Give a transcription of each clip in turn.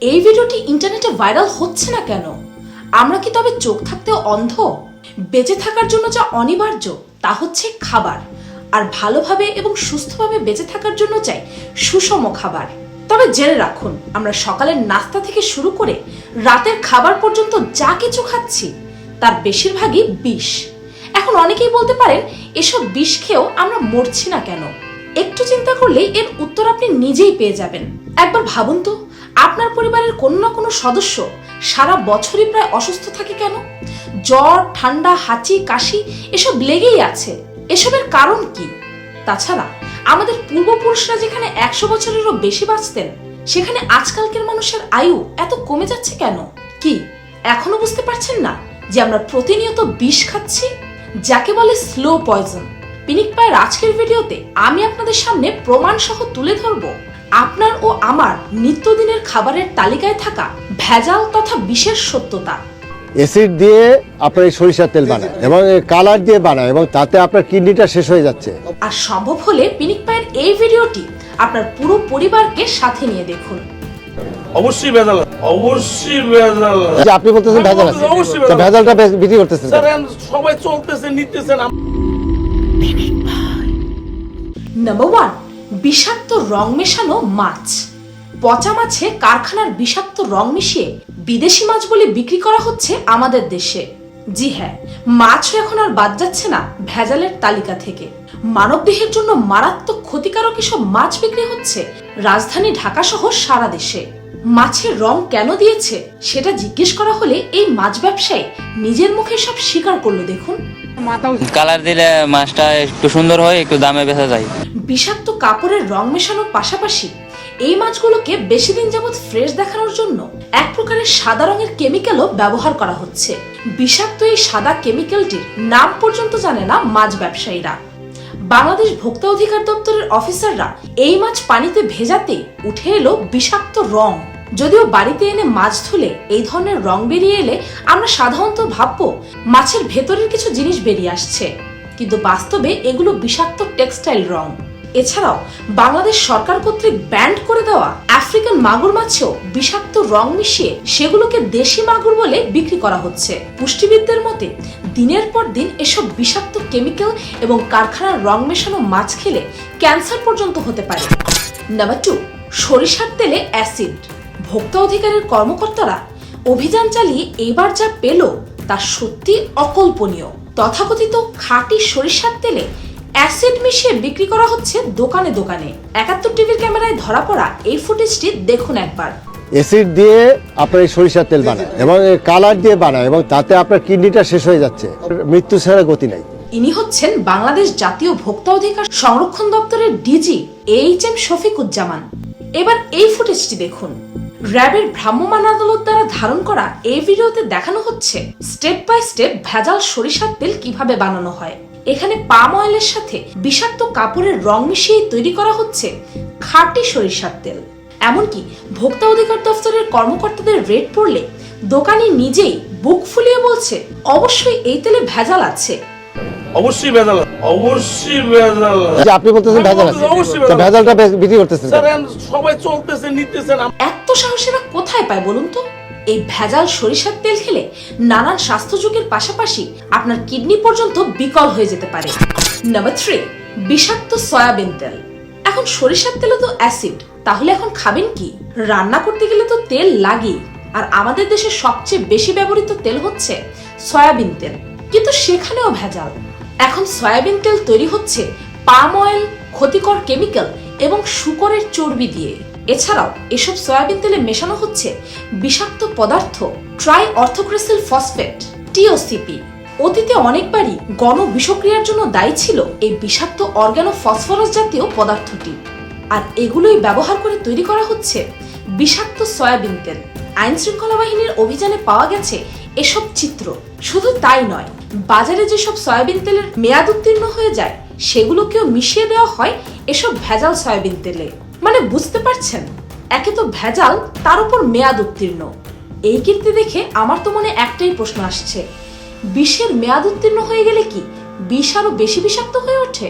এই ভিডিওটি ইন্টারনেটে ভাইরাল হচ্ছে না কেন? আমরা কি তবে চোখ থাকতেও অন্ধ? বেঁচে থাকার জন্য যা অনিবার্য, তা হচ্ছে খাবার। আর ভালোভাবে এবং সুস্থভাবে বেঁচে থাকার জন্য চাই সুষম খাবার। তবে জেনে রাখুন, আমরা সকালের নাস্তা থেকে শুরু করে রাতের খাবার পর্যন্ত যা কিছু খাচ্ছি, তার বেশিরভাগই বিষ। এখন অনেকেই বলতে পারেন, এসব বিষ খেয়েও আমরা মরছি না কেন? একটু চিন্তা করলেই এর উত্তর আপনি নিজেই পেয়ে যাবেন। একবার ভাবুন তো। আপনার পরিবারের কোনো না কোনো সদস্য সারা বছরই প্রায় অসুস্থ থাকে কেন? জ্বর, ঠান্ডা, হাঁচি, কাশি, এসব লেগেই আছে। এসবের কারণ কি? তাছাড়া, আমাদের পূর্বপুরুষরা যেখানে একশো বছরেরও বেশি বাঁচতেন, সেখানে আজকালকের মানুষের আয়ু এত কমে যাচ্ছে কেন? কি, এখনও বুঝতে পারছেন না যে আমরা প্রতিনিয়ত বিষ খাচ্ছি? যাকে বলে স্লো পয়জন। পিনিক পায়ের আজকের ভিডিওতে আমি আপনাদের সামনে প্রমাণ সহ তুলে ধরব আপনার ও আমার নিত্যদিনের খাবারের তালিকায় থাকা ভেজাল তথা বিষের সত্যতা। অ্যাসিড দিয়ে আপনার এই সরিষার তেল বানায় এবং কালার দিয়ে বানায় এবং তাতে আপনার কিডনিটা শেষ হয়ে যাচ্ছে। আর সম্ভব হলে পিনিক পায়ের এই ভিডিওটি আপনার পুরো পরিবারকে সাথে নিয়ে দেখুন। অবশ্যই ভেজাল অবশ্যই ভেজাল যে আপনি বলতেছেন ভেজাল আছে। অবশ্যই তো ভেজালটা বেশ- বিক্রি করতেছেন স্যার সবাই চলতেছে নিতেছেন। নাম্বার ওয়ান বিষাক্ত রং মেশানো মাছ। পচা মাছে কারখানার বিষাক্ত রং মিশিয়ে বিদেশি মাছ বলে বিক্রি করা হচ্ছে আমাদের দেশে। জি হ্যাঁ মাছও এখন আর বাদ যাচ্ছে না ভেজালের তালিকা থেকে। মানবদেহের জন্য মারাত্মক ক্ষতিকারক এসব মাছ বিক্রি হচ্ছে রাজধানী ঢাকা সহ সারা দেশে। মাছের রং কেন দিয়েছে সেটা জিজ্ঞেস করা হলে এই মাছ ব্যবসায়ী নিজের মুখে সব স্বীকার করল দেখুন। কালার দিলে মাছটা একটু সুন্দর হয়, একটু দামে বেচা যায়। বিষাক্ত কাপড়ের রং মেশানোর পাশাপাশি এই মাছগুলোকে বেশি দিন যাবৎ ফ্রেশ দেখানোর জন্য এক প্রকারের সাদা রঙের কেমিক্যালও ব্যবহার করা হচ্ছে। বিষাক্ত এই সাদা কেমিক্যালটির নাম পর্যন্ত জানে না মাছ ব্যবসায়ীরা। বাংলাদেশ ভোক্তা অধিকার দপ্তরের অফিসাররা এই মাছ পানিতে ভেজাতে উঠে এলো বিষাক্ত রং। যদিও বাড়িতে এনে মাছ ধুলে এই ধরনের রং বেরিয়ে এলে আমরা সাধারণত ভাববো মাছের ভেতরের কিছু জিনিস বেরিয়ে আসছে। কিন্তু বাস্তবে এগুলো বিষাক্ত টেক্সটাইল রং। এছাড়াও বাংলাদেশ সরকার কর্তৃক ব্যান্ড করে দেওয়া আফ্রিকান মাগুর মাছেও বিষাক্ত রং মিশিয়ে সেগুলোকে দেশি মাগুর বলে বিক্রি করা হচ্ছে। পুষ্টিবিদদের মতে, দিনের পর দিন এসব বিষাক্ত কেমিক্যাল এবং কারখানার রং মেশানো মাছ খেলে ক্যান্সার পর্যন্ত হতে পারে। নাম্বার টু, সরিষার তেলে অ্যাসিড। ভোক্তা অধিকারের কর্মকর্তারা অভিযান চালিয়ে এবার যা পেল তা সত্যি অকল্পনীয়। তথাকথিত খাঁটি সরিষার তেলে অ্যাসিড মিশিয়ে বিক্রি করা হচ্ছে দোকানে দোকানে। একাত্তর টিভির ক্যামেরায় ধরা পড়া এই ফুটেজটি দেখুন একবার। অ্যাসিড দিয়ে আপনার এই সরিষার তেল বানায় এবং কালার দিয়ে বানায় এবং তাতে আপনার কিডনিটা শেষ হয়ে যাচ্ছে। মৃত্যু ছাড়া গতি নাই। ইনি হচ্ছেন বাংলাদেশ জাতীয় ভোক্তা অধিকার সংরক্ষণ দপ্তরের ডিজি এইচ এম শফিকুজ্জামান। এবার এই ফুটেজটি দেখুন। র্যাবের ভ্রাম্যমাণ আদালত দ্বারা ধারণ করা এই ভিডিওতে দেখানো হচ্ছে স্টেপ বাই স্টেপ ভেজাল সরিষার তেল কীভাবে বানানো হয়। এখানে পাম অয়েলের সাথে বিষাক্ত কাপড়ের রং মিশিয়ে তৈরি করা হচ্ছে খাঁটি সরিষার তেল। এমনকি ভোক্তা অধিকার দপ্তরের কর্মকর্তাদের রেড পড়লে দোকানি নিজেই বুক ফুলিয়ে বলছে অবশ্যই এই তেলে ভেজাল আছে। অবশ্যই ভেজাল অবশ্যই ভেজাল যে আপনি বলতেছেন ভেজাল আছে অবশ্যই তো ভেজাল ভেজালটা বিক্রি করতেছেন স্যার সবাই চলতেছে নিতেছেন এত সাহসীরা কোথায় পায় বলুন তো? এই ভেজাল সরিষার তেল খেলে নানান স্বাস্থ্য ঝুঁকির পাশাপাশি আপনার কিডনি পর্যন্ত বিকল হয়ে যেতে পারে। নাম্বার থ্রি বিষাক্ত সয়াবিন তেল। এখন সরিষার তেলে তো অ্যাসিড তাহলে এখন খাবেন কি? রান্না করতে গেলে তো তেল লাগেই। আর আমাদের দেশে সবচেয়ে বেশি ব্যবহৃত তেল হচ্ছে সয়াবিন তেল। কিন্তু সেখানেও ভেজাল। এখন সয়াবিন তেল তৈরি হচ্ছে পাম অয়েল, ক্ষতিকর কেমিক্যাল এবং শুকরের চর্বি দিয়ে। এছাড়াও, এসব সয়াবিন তেলে মেশানো হচ্ছে বিষাক্ত পদার্থ ট্রাই অর্থোক্রেসিল ফসফেট টিওসিপি অতীতে অনেকবারই গণ বিষক্রিয়ার জন্য দায়ী ছিল এই বিষাক্ত অর্গানো ফসফরাস জাতীয় পদার্থটি। আর এগুলোই ব্যবহার করে তৈরি করা হচ্ছে বিষাক্ত সয়াবিন তেল। আইন শৃঙ্খলা বাহিনীর অভিযানে পাওয়া গেছে এসব চিত্র। শুধু তাই নয়, বাজারে যেসব সয়াবিন তেলের মেয়াদ উত্তীর্ণ হয়ে যায়, সেগুলোকেও মিশিয়ে দেওয়া হয় এসব ভেজাল সয়াবিন তেলে। মানে বুঝতে পারছেন? একে তো ভেজাল, তার উপর মেয়াদ উত্তীর্ণ। এই কীর্তি দেখে আমার তো মনে একটাই প্রশ্ন আসছে। বিষের মেয়াদ উত্তীর্ণ হয়ে গেলে কি বিষ আরও বেশি বিষাক্ত হয়ে ওঠে?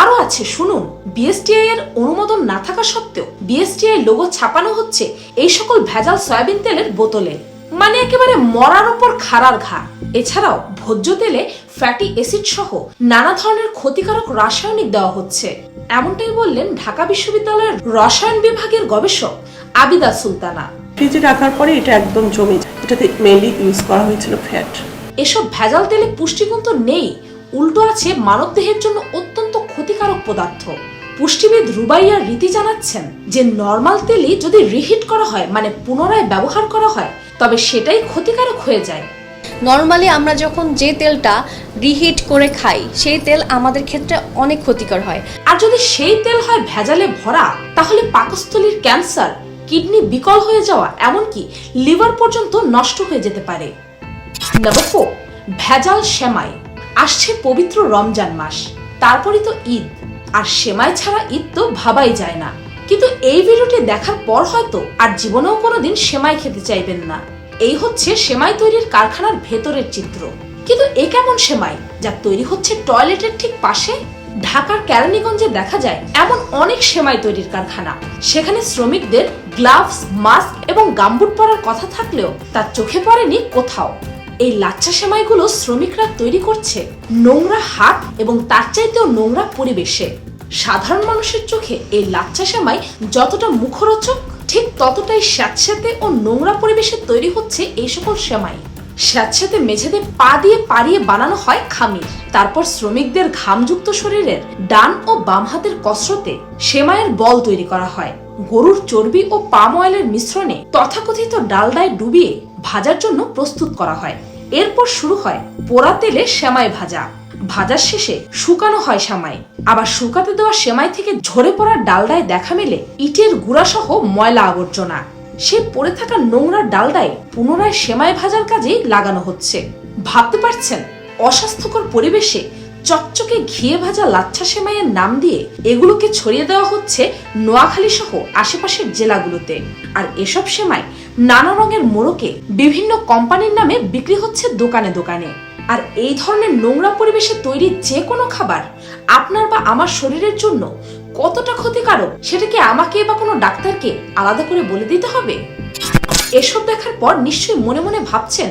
আরও আছে, শুনুন বিএসটিআই এর অনুমোদন না থাকা সত্ত্বেও বিএসটিআই লোগো ছাপানো হচ্ছে এই সকল ভেজাল সয়াবিন তেলের বোতলে। মানে একেবারে মরার উপর খাড়ার ঘা। এছাড়াও ভোজ্য তেলে ফ্যাটি অ্যাসিড সহ নানা ধরনের ক্ষতিকারক রাসায়নিক দেওয়া হচ্ছে। এমনটাই বললেন ঢাকা বিশ্ববিদ্যালয়ের রসায়ন বিভাগের গবেষক আবিদা সুলতানা। ফ্রিজে রাখার পরে এটা একদম জমে যায়। এটাতে মেনলি ইউজ করা হয়েছিল ফ্যাট এসব ভেজাল তেলে পুষ্টিগুণ তো নেই উল্টো আছে মানবদেহের জন্য অত্যন্ত ক্ষতিকারক পদার্থ। পুষ্টিবিদ রুবাইয়া রীতি জানাচ্ছেন যে নর্মাল তেলই যদি রিহিট করা হয় মানে পুনরায় ব্যবহার করা হয় তবে সেটাই ক্ষতিকারক হয়ে যায়। নর্মালি আমরা যখন যে তেলটা রিহিট করে খাই, সেই তেল আমাদের ক্ষেত্রে অনেক ক্ষতিকর হয়। আর যদি সেই তেল হয় ভেজালে ভরা, তাহলে পাকস্থলীর ক্যান্সার, কিডনি বিকল হয়ে যাওয়া, এমনকি লিভার পর্যন্ত নষ্ট হয়ে যেতে পারে। নাম্বার ভেজাল সেমাই। আসছে পবিত্র রমজান মাস। তারপরই তো ঈদ। আর সেমাই ছাড়া ঈদ তো ভাবাই যায় না। কিন্তু এই ভিডিওটি দেখার পর হয়তো আর জীবনেও কোনোদিন সেমাই খেতে চাইবেন না। এই হচ্ছে সেমাই তৈরির কারখানার ভেতরের চিত্র। কিন্তু এ কেমন সেমাই? যা তৈরি হচ্ছে টয়লেটের ঠিক পাশে? ঢাকার কেরানীগঞ্জে দেখা যায় এমন অনেক সেমাই তৈরির কারখানা। সেখানে শ্রমিকদের গ্লাভস, মাস্ক এবং গামবুট পরার কথা থাকলেও তার চোখে পড়েনি কোথাও। এই লাচ্চা সেমাইগুলো শ্রমিকরা তৈরি করছে নোংরা হাত এবং তার চাইতেও নোংরা পরিবেশে। সাধারণ মানুষের চোখে এই লাচ্চা সেমাই যতটা মুখরোচক ঠিক ততটাই স্যাঁতস্যাঁতে ও নোংরা পরিবেশে তৈরি হচ্ছে এই সকল সেমাই। স্যাঁতস্যাঁতে মেঝেতে পা দিয়ে পাড়িয়ে বানানো হয় খামির। তারপর শ্রমিকদের ঘামযুক্ত শরীরের ডান ও বাম হাতের কসরতে সেমাইয়ের বল তৈরি করা হয়। গরুর চর্বি ও পাম অয়েলের মিশ্রণে তথাকথিত ডালডায় ডুবিয়ে ভাজার জন্য প্রস্তুত করা হয়। এরপর শুরু হয় পোড়া তেলে সেমাই ভাজা। ভাজার শেষে শুকানো হয় সেমাই। আবার শুকাতে দেওয়া সেমাই থেকে ঝরে পড়া ডালডায় দেখা মেলে ইটের গুঁড়া সহ ময়লা আবর্জনা। সে পড়ে থাকা নোংরা ডালডায় পুনরায় সেমাই ভাজার কাজেই লাগানো হচ্ছে। ভাবতে পারছেন, অস্বাস্থ্যকর পরিবেশে চকচকে ঘিয়ে ভাজা লাচ্ছা সেমাইয়ের নাম দিয়ে এগুলোকে ছড়িয়ে দেওয়া হচ্ছে নোয়াখালী সহ আশেপাশের জেলাগুলোতে। আর এসব সেমাই নানা রঙের মোড়কে বিভিন্ন কোম্পানির নামে বিক্রি হচ্ছে দোকানে দোকানে। আর এই ধরনের নোংরা পরিবেশে তৈরি যে কোনো খাবার আপনার বা আমার শরীরের জন্য কতটা ক্ষতিকারক, সেটা কি আমাকে বা কোনো ডাক্তারকে আলাদা করে বলে দিতে হবে? এসব দেখার পর নিশ্চয়ই মনে মনে ভাবছেন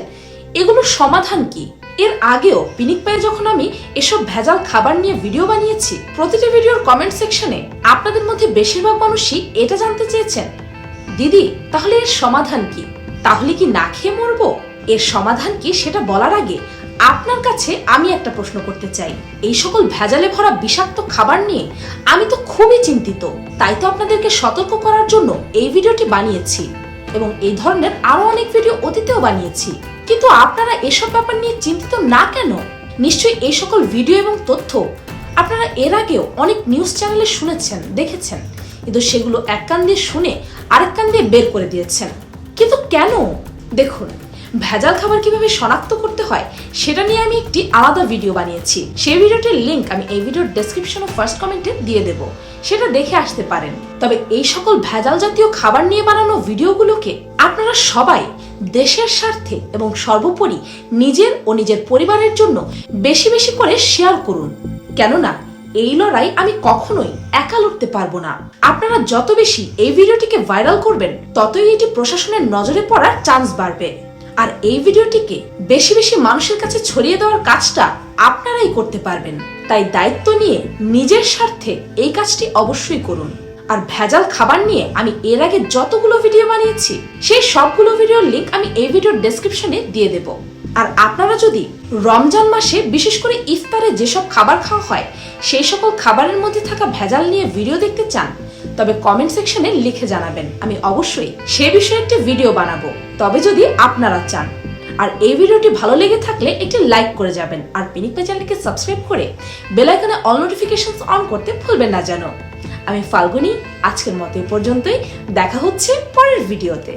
এগুলোর সমাধান কি? এর আগেও পিনিক পায়ে যখন আমি এসব ভেজাল খাবার নিয়ে ভিডিও বানিয়েছি, প্রতিটি ভিডিওর কমেন্ট সেকশনে আপনাদের মধ্যে বেশিরভাগ মানুষই এটা জানতে চেয়েছেন। দিদি, তাহলে এর সমাধান কি? তাহলে কি না খেয়ে মরবো? এর সমাধান কি সেটা বলার আগে আপনার কাছে আমি একটা প্রশ্ন করতে চাই। এই সকল ভেজালে ভরা বিষাক্ত খাবার নিয়ে আমি তো খুবই চিন্তিত। তাই তো আপনাদেরকে সতর্ক করার জন্য এই ভিডিওটি বানিয়েছি এবং এই ধরনের আরও অনেক ভিডিও অতীতেও বানিয়েছি। কিন্তু আপনারা এসব ব্যাপার নিয়ে চিন্তিত না কেন? নিশ্চয়ই এই সকল ভিডিও এবং তথ্য আপনারা এর আগেও অনেক নিউজ চ্যানেলে শুনেছেন, দেখেছেন। কিন্তু সেগুলো এক কান দিয়ে শুনে আরেক কান দিয়ে বের করে দিয়েছেন। কিন্তু কেন? দেখুন ভেজাল খাবার কীভাবে শনাক্ত করতে হয়, সেটা নিয়ে আমি একটি আলাদা ভিডিও বানিয়েছি। সেই ভিডিওটির লিংক আমি এই ভিডিওর ডেসক্রিপশন ও ফার্স্ট কমেন্টে দিয়ে দেব। সেটা দেখে আসতে পারেন। তবে এই সকল ভেজাল জাতীয় খাবার নিয়ে বানানো ভিডিওগুলোকে আপনারা সবাই দেশের স্বার্থে এবং সর্বোপরি নিজের ও নিজের পরিবারের জন্য বেশি বেশি করে শেয়ার করুন। কেননা, এই লড়াই আমি কখনোই একা লড়তে পারব না। আপনারা যত বেশি এই ভিডিওটিকে ভাইরাল করবেন, ততই এটি প্রশাসনের নজরে পড়ার চান্স বাড়বে। আর এই ভিডিওটিকে বেশি বেশি মানুষের কাছে ছড়িয়ে দেওয়ার কাজটা আপনারাই করতে পারবেন। তাই দায়িত্ব নিয়ে নিজের স্বার্থে এই কাজটি অবশ্যই করুন। আর ভেজাল খাবার নিয়ে আমি এর আগে যতগুলো ভিডিও বানিয়েছি, সেই সবগুলো ভিডিওর লিংক আমি এই ভিডিওর ডেসক্রিপশনে দিয়ে দেব। আর আপনারা যদি রমজান মাসে বিশেষ করে ইফতারে যেসব খাবার খাওয়া হয়, সেই সকল খাবারের মধ্যে থাকা ভেজাল নিয়ে ভিডিও দেখতে চান তবে কমেন্ট সেকশনে লিখে জানাবেন। আমি অবশ্যই সে বিষয়ে একটি ভিডিও বানাবো। তবে যদি আপনারা চান, আর এই ভিডিওটি ভালো লেগে থাকলে একটি লাইক করে যাবেন, আর পিনিক পে চ্যানেলকে সাবস্ক্রাইব করে বেলাইকনে অল নোটিফিকেশন অন করতে ভুলবেন না যেন। আমি ফাল্গুনি, আজকের মতো এ পর্যন্তই। দেখা হচ্ছে পরের ভিডিওতে